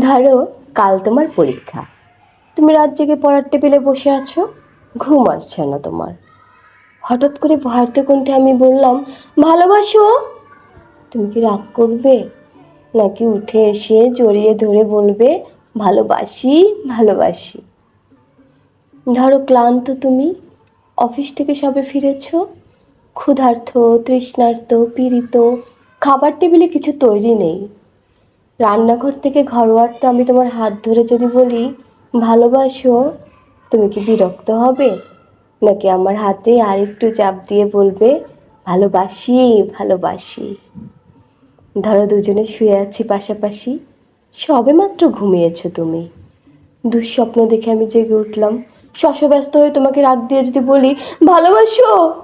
ধরো, কাল তোমার পরীক্ষা। তুমি রাত জেগে পড়ার টেবিলে বসে আছো, ঘুম আসছে না তোমার। হঠাৎ করে ভারত কণ্ঠে আমি বললাম, ভালোবাসো? তুমি কি রাগ করবে? নাকি উঠে এসে জড়িয়ে ধরে বলবে, ভালোবাসি ভালোবাসি? ধরো, ক্লান্ত তুমি, অফিস থেকে সবে ফিরেছ, ক্ষুধার্ত তৃষ্ণার্থ পীড়িত, খাবার টেবিলে কিছু তৈরি নেই। রান্নাঘর থেকে ঘরোয়ার তো আমি তোমার হাত ধরে যদি বলি, ভালোবাসো, তুমি কি বিরক্ত হবে? নাকি আমার হাতে আরেকটু চাপ দিয়ে বলবে, ভালোবাসি ভালোবাসি? ধরো দুজনে শুয়ে আছি পাশাপাশি, সবে মাত্র ঘুমিয়েছো তুমি। দুঃস্বপ্ন দেখে আমি জেগে উঠলাম, শশব্যস্ত হয়ে তোমাকে রাগ দিয়ে যদি বলি, ভালোবাসো!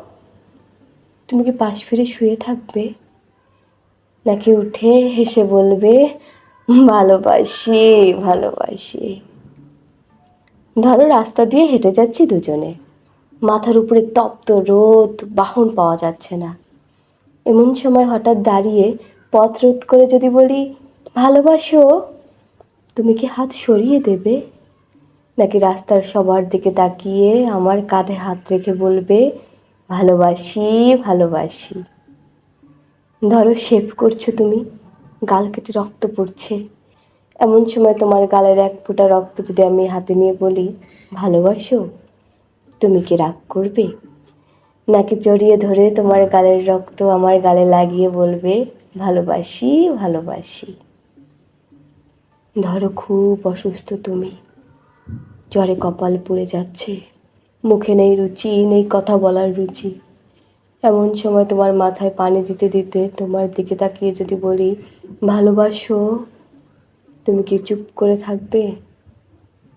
তুমি কি পাশ ফিরে শুয়ে থাকবে? নাকি উঠে হেসে বলবে, ভালোবাসি ভালোবাসি। ধরো রাস্তা দিয়ে হেঁটে যাচ্ছি দুজনে। মাথার উপরে তপ্ত রোদ, বাহন পাওয়া যাচ্ছে না। এমন সময় হঠাৎ দাঁড়িয়ে পথ রোধ করে যদি বলি, ভালোবাসো, তুমি কি হাত সরিয়ে দেবে? নাকি রাস্তার সবার দিকে তাকিয়ে আমার কাঁধে হাত রেখে বলবে, ভালোবাসি ভালোবাসি। ধরো শেভ করছ তুমি, গাল কেটে রক্ত পড়ছে। এমন সময় তোমার গালের এক ফোঁটা রক্ত যদি আমি হাতে নিয়ে বলি, ভালোবাসো? তুমি কি রাগ করবে? নাকি জড়িয়ে ধরে তোমার গালের রক্ত আমার গালে লাগিয়ে বলবে, ভালোবাসি ভালোবাসি। ধরো খুব অসুস্থ তুমি, জ্বরে কপাল পড়ে যাচ্ছে, মুখে নেই রুচি, নেই কথা বলার রুচি। এমন সময় তোমার মাথায় পানি দিতে দিতে তোমার দিকে তাকিয়ে যদি বলি, ভালোবাসো? তুমি কি চুপ করে থাকবে?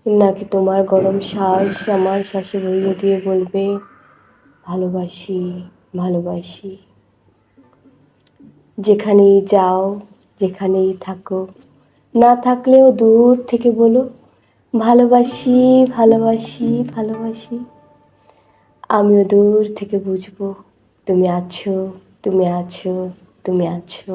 নাকি তোমার গরম শ্বাস আমার শ্বাসে বইয়ে দিয়ে বলবে, ভালোবাসি ভালোবাসি। যেখানেই যাও, যেখানেই থাকো, না থাকলেও দূর থেকে বলো, ভালোবাসি ভালোবাসি ভালোবাসি। আমিও দূর থেকে বুঝব তুমি আছো তুমি আছো তুমি আছো।